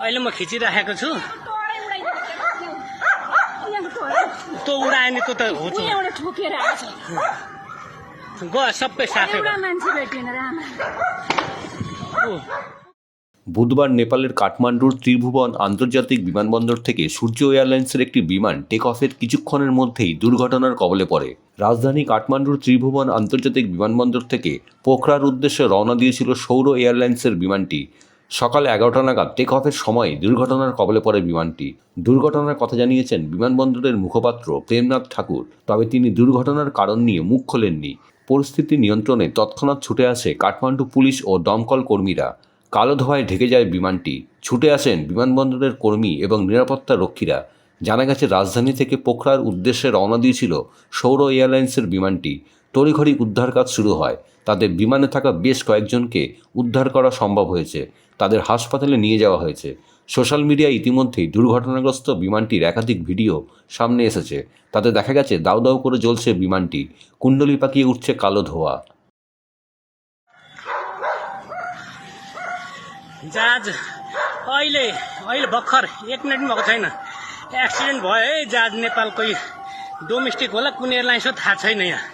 अहिले म खिचिराखेको छु तोडै उडाइदिएको थियो। यहाँको तोडै। तँ उडायो नि तँ त हो ऊ एउटा ठोकेर आएको छ गयो सबै साथै एउटा मान्छे भेटिएन रामा ऊ বুধবার নেপালের কাঠমান্ডুর ত্রিভুবন আন্তর্জাতিক বিমানবন্দর থেকে সূর্য এয়ারলাইন্সের একটি বিমান টেক অফের কিছুক্ষণের মধ্যেই দুর্ঘটনার কবলে পড়ে রাজধানী কাঠমান্ডুর ত্রিভুবন আন্তর্জাতিক বিমানবন্দর থেকে পোখরার উদ্দেশ্যে রওনা দিয়েছিল সৌর এয়ারলাইন্সের বিমানটি সকাল এগারোটা নাগাদ টেক অফের সময় দুর্ঘটনার কবলে পড়ে বিমানটি। দুর্ঘটনার কথা জানিয়েছেন বিমানবন্দরের মুখপাত্র প্রেমনাথ ঠাকুর। তবে তিনি দুর্ঘটনার কারণ নিয়ে মুখ খোলেননি। পরিস্থিতি নিয়ন্ত্রণে তৎক্ষণাৎ ছুটে আসে কাঠমান্ডু পুলিশ ও দমকল কর্মীরা। কালো ধোয়ায় ঢেকে যায় বিমানটি। ছুটে আসেন বিমানবন্দরের কর্মী এবং নিরাপত্তা রক্ষীরা। জানা গেছে রাজধানী থেকে পোখরার উদ্দেশ্যে রওনা দিয়েছিল সৌর এয়ারলাইন্সের বিমানটি। তড়িঘড়ি উদ্ধার কাজ শুরু হয় তাদের বিমানে থাকা বেশ কয়েকজনকে উদ্ধার করা সম্ভব হয়েছে তাদের হাসপাতালে নিয়ে যাওয়া হয়েছে সোশ্যাল মিডিয়ায় ইতিমধ্যেই দুর্ঘটনাগ্রস্ত বিমানটির একাধিক ভিডিও সামনে এসেছে তাতে দেখা গেছে দাউ দাউ করে জ্বলছে বিমানটি কুণ্ডলি পাকিয়ে উঠছে কালো ধোঁয়া जहाज अहिले अहिले भर्खर एक मिनट पनि भएको छैन एक्सिडेन्ट भयो है जहाज नेपालकै डोमेस्टिक होला कुन एयरलाइन्स हो थाहा छैन यहाँ